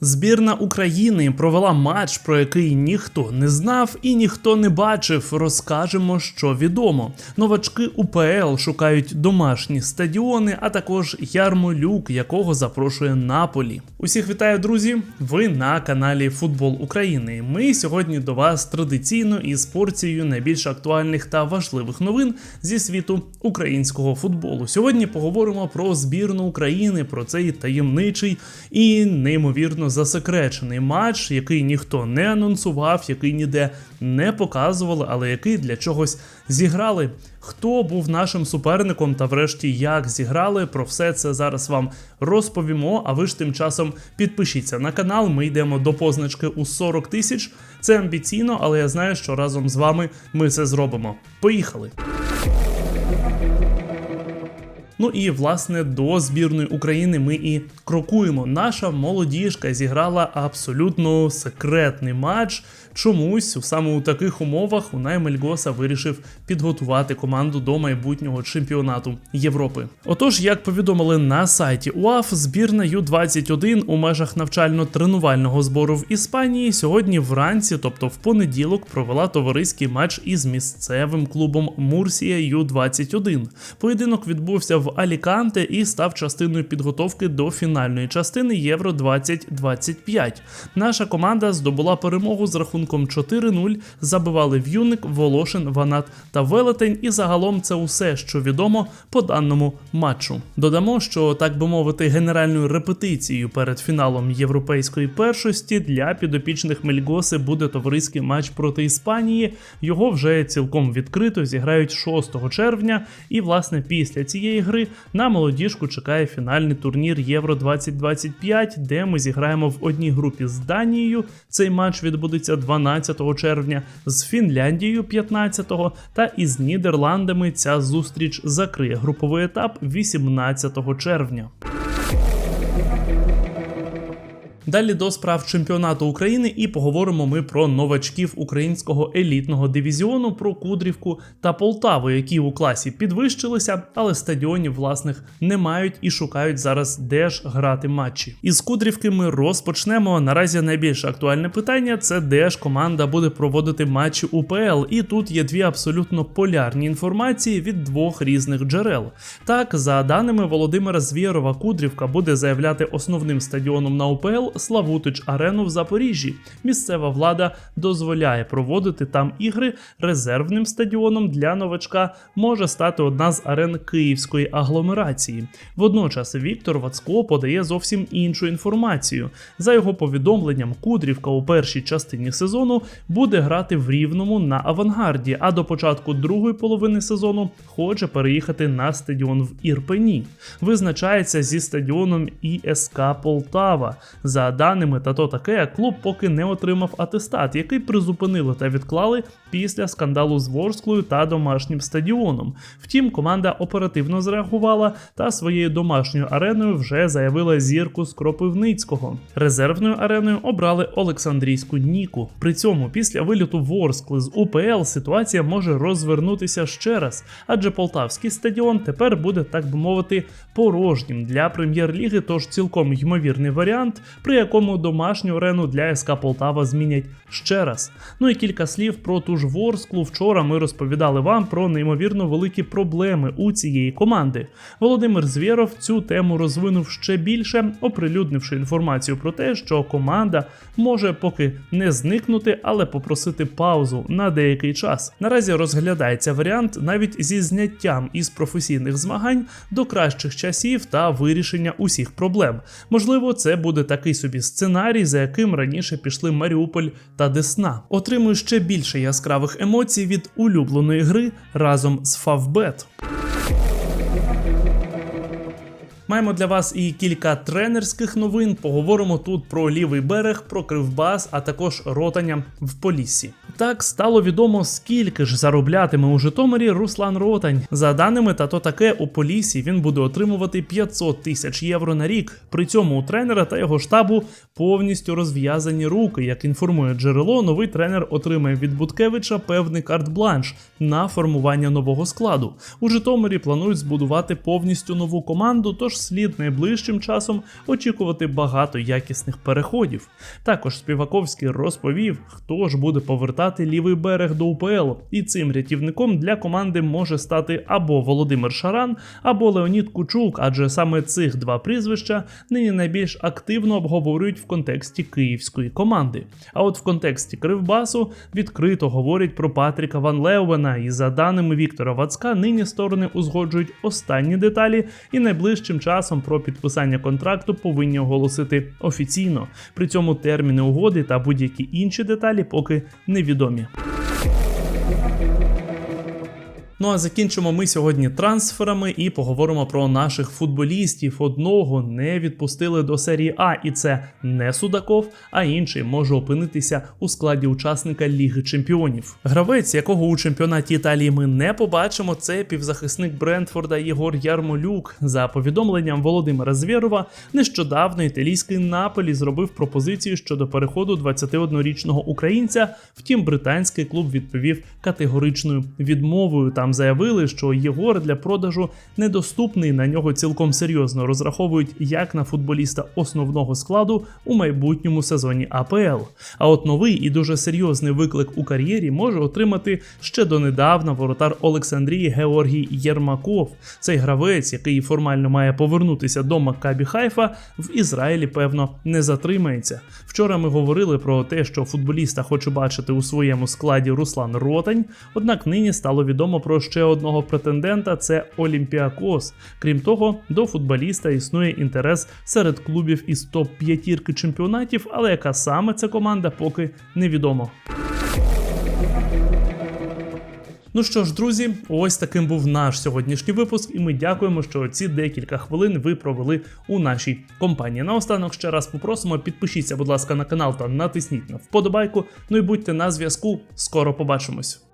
Збірна України провела матч, про який ніхто не знав і ніхто не бачив. Розкажемо, що відомо. Новачки УПЛ шукають домашні стадіони, а також Ярмолюк, якого запрошує Наполі. Усіх вітаю, друзі! Ви на каналі Футбол України. Ми сьогодні до вас традиційно із порцією найбільш актуальних та важливих новин зі світу українського футболу. Сьогодні поговоримо про збірну України, про цей таємничий і неймовірно засекречений матч, який ніхто не анонсував, який ніде не показували, але який для чогось зіграли. Хто був нашим суперником та врешті як зіграли, про все це зараз вам розповімо. А ви ж тим часом підпишіться на канал. Ми йдемо до позначки у 40 тисяч. Це амбіційно, але я знаю, що разом з вами ми це зробимо. Поїхали! Ну і власне до збірної України ми і крокуємо. Наша молодіжка зіграла абсолютно секретний матч. Чомусь саме у таких умовах Унай Мельгоса вирішив підготувати команду до майбутнього чемпіонату Європи. Отож, як повідомили на сайті УАФ, збірна Ю-21 у межах навчально-тренувального збору в Іспанії сьогодні вранці, тобто в понеділок, провела товариський матч із місцевим клубом Мурсія Ю-21. Поєдинок відбувся в Аліканте і став частиною підготовки до фінальної частини Євро 2025. Наша команда здобула перемогу з рахунком 4-0. Забивали В'юник, Волошин, Ванат та Велетень. І загалом це усе, що відомо по даному матчу. Додамо, що так би мовити, генеральною репетицією перед фіналом європейської першості для підопічних Мельгоси буде товариський матч проти Іспанії. Його вже цілком відкрито зіграють 6 червня. І власне після цієї гри на молодіжку чекає фінальний турнір Євро 2025, де ми зіграємо в одній групі з Данією. Цей матч відбудеться 12 червня, з Фінляндією 15 та із Нідерландами ця зустріч закриє груповий етап 18 червня. Далі до справ чемпіонату України і поговоримо ми про новачків українського елітного дивізіону, про Кудрівку та Полтаву, які у класі підвищилися, але стадіонів власних не мають і шукають зараз, де ж грати матчі. Із Кудрівки ми розпочнемо. Наразі найбільш актуальне питання це де ж команда буде проводити матчі УПЛ. І тут є дві абсолютно полярні інформації від двох різних джерел. Так, за даними Володимира Звєрова, Кудрівка буде заявляти основним стадіоном на УПЛ. Славутич Арену в Запоріжжі. Місцева влада дозволяє проводити там ігри. Резервним стадіоном для новачка може стати одна з арен Київської агломерації. Водночас Віктор Вацко подає зовсім іншу інформацію. За його повідомленням, Кудрівка у першій частині сезону буде грати в Рівному на авангарді, а до початку другої половини сезону хоче переїхати на стадіон в Ірпені. Визначається зі стадіоном ІСК Полтава. За даними та то таке, клуб поки не отримав атестат, який призупинили та відклали після скандалу з Ворсклою та домашнім стадіоном. Втім, команда оперативно зреагувала та своєю домашньою ареною вже заявила зірку з Кропивницького. Резервною ареною обрали Олександрійську Ніку. При цьому після виліту Ворскли з УПЛ ситуація може розвернутися ще раз, адже полтавський стадіон тепер буде, так би мовити, порожнім для прем'єр-ліги, тож цілком ймовірний варіант, при якому домашню арену для СК Полтава змінять ще раз. Ну і кілька слів про ту ж Ворсклу. Вчора ми розповідали вам про неймовірно великі проблеми у цієї команди. Володимир Звєров цю тему розвинув ще більше, оприлюднивши інформацію про те, що команда може поки не зникнути, але попросити паузу на деякий час. Наразі розглядається варіант навіть зі зняттям із професійних змагань до кращих часів та вирішення усіх проблем. Можливо, це буде такий собі сценарій, за яким раніше пішли Маріуполь та Десна. Отримую ще більше яскравих емоцій від улюбленої гри разом з Фавбет. Маємо для вас і кілька тренерських новин. Поговоримо тут про лівий берег, про кривбас, а також ротання в Поліссі. Відтак стало відомо, скільки ж зароблятиме у Житомирі Руслан Ротань. За даними та то таке у Полісі він буде отримувати 500 тисяч євро на рік. При цьому у тренера та його штабу повністю розв'язані руки. Як інформує джерело, новий тренер отримає від Буткевича певний карт-бланш на формування нового складу. У Житомирі планують збудувати повністю нову команду, тож слід найближчим часом очікувати багато якісних переходів. Також Співаковський розповів, хто ж буде повертати лівий берег до УПЛ, і цим рятівником для команди може стати або Володимир Шаран, або Леонід Кучук, адже саме цих два прізвища нині найбільш активно обговорюють в контексті київської команди. А от в контексті Кривбасу відкрито говорять про Патріка Ван Леувена, і за даними Віктора Вацка, нині сторони узгоджують останні деталі, і найближчим часом про підписання контракту повинні оголосити офіційно. При цьому терміни угоди та будь-які інші деталі поки невідомі. Ну а закінчимо ми сьогодні трансферами і поговоримо про наших футболістів. Одного не відпустили до серії А, і це не Судаков, а інший може опинитися у складі учасника Ліги Чемпіонів. Гравець, якого у чемпіонаті Італії ми не побачимо, це півзахисник Брентфорда Єгор Ярмолюк. За повідомленням Володимира Звєрова, нещодавно італійський Наполі зробив пропозицію щодо переходу 21-річного українця. Втім, британський клуб відповів категоричною відмовою. Там заявили, що Єгор для продажу недоступний. На нього цілком серйозно розраховують як на футболіста основного складу у майбутньому сезоні АПЛ. А от новий і дуже серйозний виклик у кар'єрі може отримати ще донедавна воротар Олександрії Георгій Єрмаков. Цей гравець, який формально має повернутися до Маккабі Хайфа, в Ізраїлі певно не затримається. Вчора ми говорили про те, що футболіста хоче бачити у своєму складі Руслан Ротань. Однак нині стало відомо про ще одного претендента це Олімпіакос. Крім того, до футболіста існує інтерес серед клубів із топ п'ятірки чемпіонатів, але яка саме ця команда поки невідомо. Ну що ж, друзі, ось таким був наш сьогоднішній випуск, і ми дякуємо, що ці декілька хвилин ви провели у нашій компанії. Наостанок ще раз попросимо, підпишіться, будь ласка, на канал та натисніть на вподобайку. Ну і будьте на зв'язку. Скоро побачимось.